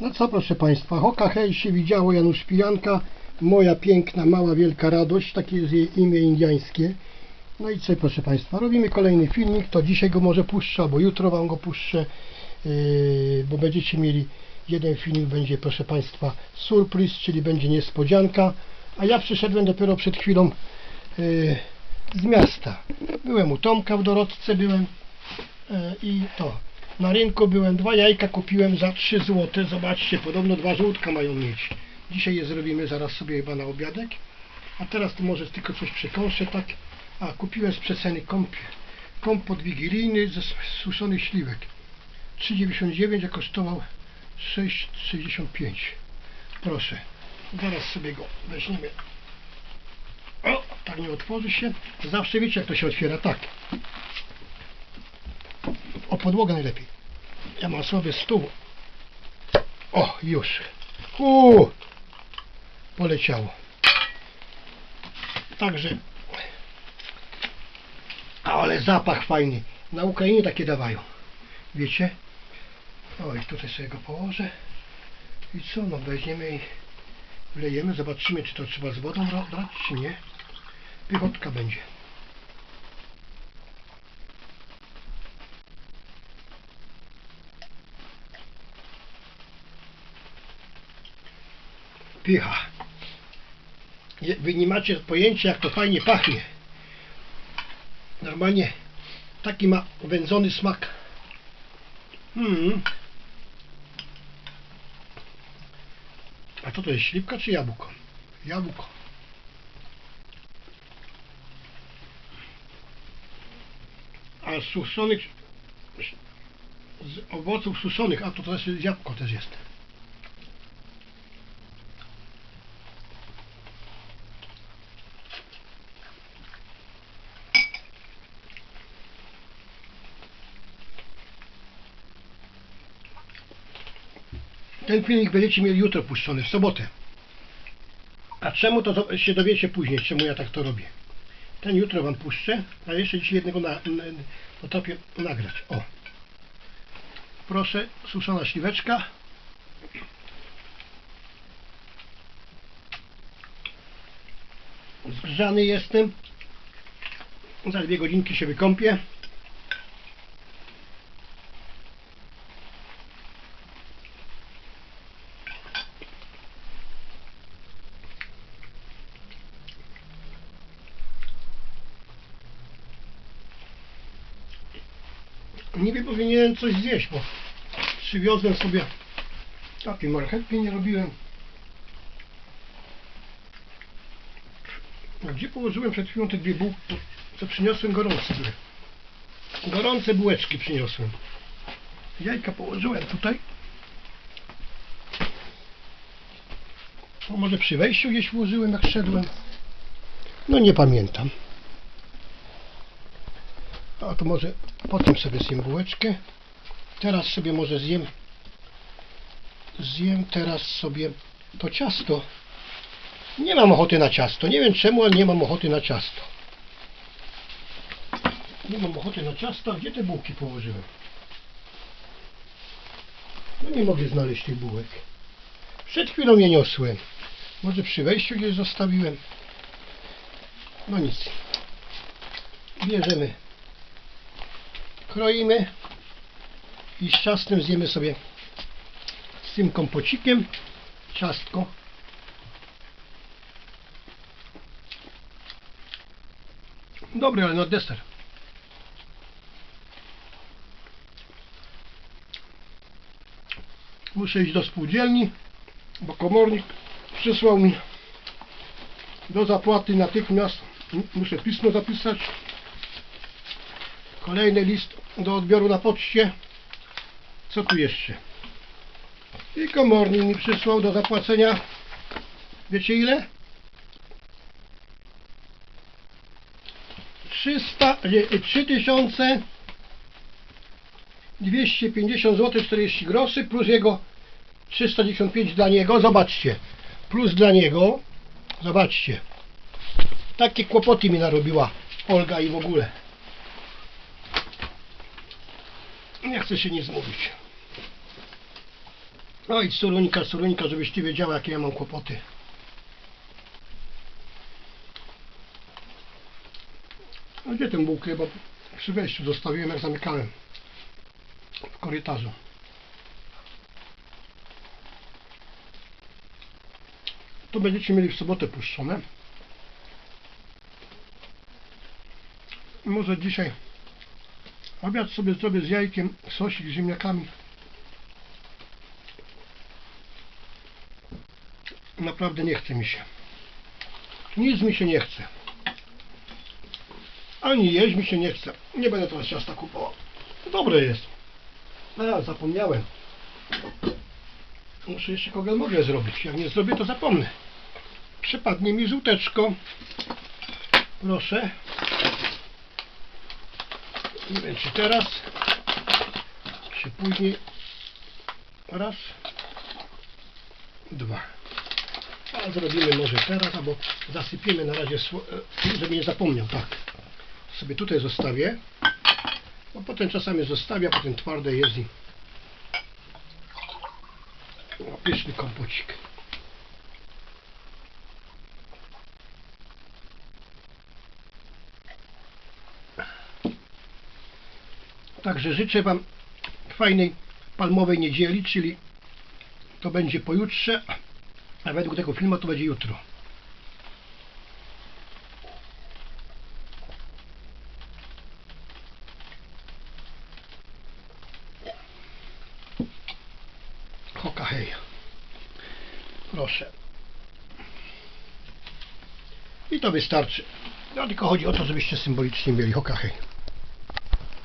No co proszę Państwa, Hoka Hej się widziało, Janusz Pijanka, moja piękna, mała, wielka radość, takie jest jej imię indiańskie. No i co proszę Państwa, robimy kolejny filmik, to dzisiaj go może puszczę, albo jutro Wam go puszczę, yy, bo będziecie mieli, jeden filmik będzie proszę Państwa surprise, czyli będzie niespodzianka, a ja przyszedłem dopiero przed chwilą yy, z miasta. Byłem u Tomka w Dorotce, byłem yy, i to, na rynku byłem, dwa jajka kupiłem za 3 zł. Zobaczcie, podobno dwa żółtka mają mieć. Dzisiaj je zrobimy zaraz sobie chyba na obiadek. A teraz to może tylko coś przekąszę, tak. A, kupiłem z przeceny komp, kompot wigilijny ze suszonych śliwek. 3,99, a kosztował 6,65. Proszę, zaraz sobie go weźmiemy. O, tak nie otworzy się. Zawsze wiecie jak to się otwiera, tak. Podłogę najlepiej. Ja mam sobie stół. O, już. Uuu, poleciało. Także. Ale zapach fajny. Na Ukrainie takie dawają. Wiecie? Oj, tutaj sobie go położę. I co, no weźmiemy i wlejemy. Zobaczymy, czy to trzeba z wodą brać, czy nie. Pychotka będzie. Pycha. Wy nie macie pojęcia, jak to fajnie pachnie. Normalnie taki ma wędzony smak. Mm. A co to jest, śliwka czy jabłko? Jabłko. A suszonych, z owoców suszonych, a to też jest jabłko też jest. Ten filmik będziecie mieli jutro puszczony, w sobotę. A czemu to się dowiecie później, czemu ja tak to robię. Ten jutro wam puszczę, a jeszcze dzisiaj jednego na, na, potrafię nagrać. O. Proszę, suszona śliweczka. Zgrzany jestem. Za dwie godzinki się wykąpię. Niby powinienem coś zjeść, bo przywiozłem sobie takiej marchewki nie robiłem. A gdzie położyłem przed chwilą te dwie bułki, co przyniosłem gorące. Gorące bułeczki przyniosłem. Jajka położyłem tutaj. Może przy wejściu gdzieś włożyłem, jak szedłem. No nie pamiętam. To może potem sobie zjem bułeczkę. Teraz sobie może zjem zjem teraz sobie to ciasto. Nie mam ochoty na ciasto. Nie wiem czemu, ale nie mam ochoty na ciasto. Nie mam ochoty na ciasto. Gdzie te bułki położyłem? No nie mogę znaleźć tych bułek. Przed chwilą je niosłem. Może przy wejściu gdzieś zostawiłem. No nic. Bierzemy kroimy i z ciastem zjemy sobie z tym kompocikiem ciastko. Dobry, ale na deser. Muszę iść do spółdzielni, bo komornik przysłał mi do zapłaty natychmiast. Muszę pismo zapisać. Kolejny list do odbioru na poczcie. Co tu jeszcze? I komornik mi przysłał do zapłacenia. Wiecie ile? 300, nie, 3000 250 zł 40 groszy plus jego 395 dla niego. Zobaczcie. Plus dla niego. Zobaczcie. Takie kłopoty mi narobiła Olga i w ogóle. Nie chce się nic mówić. Oj, Suruńka, Suruńka, żebyś ty wiedziała, jakie ja mam kłopoty. A gdzie ten bułkę? Bo przy wejściu zostawiłem, jak zamykałem. W korytarzu. To będziecie mieli w sobotę puszczone. Może dzisiaj obiad sobie zrobię z jajkiem, sosik z ziemniakami. Naprawdę nie chce mi się. Nic mi się nie chce. Ani jeść mi się nie chce. Nie będę teraz ciasta kupował. Dobre jest. A, zapomniałem. Muszę jeszcze mogę zrobić. Jak nie zrobię, to zapomnę. Przypadnie mi żółteczko. Proszę. Nie wiem, czy teraz, czy później. Raz. Dwa. A zrobimy może teraz, albo zasypiemy na razie, e, żeby nie zapomniał. Tak. Sobie tutaj zostawię. Bo potem czasami zostawia, potem twarde jest i o, pyszny kompocik. Także życzę Wam fajnej palmowej niedzieli, czyli to będzie pojutrze, a według tego filmu to będzie jutro. Hoka hej. Proszę. I to wystarczy. No tylko chodzi o to, żebyście symbolicznie mieli hoka hej.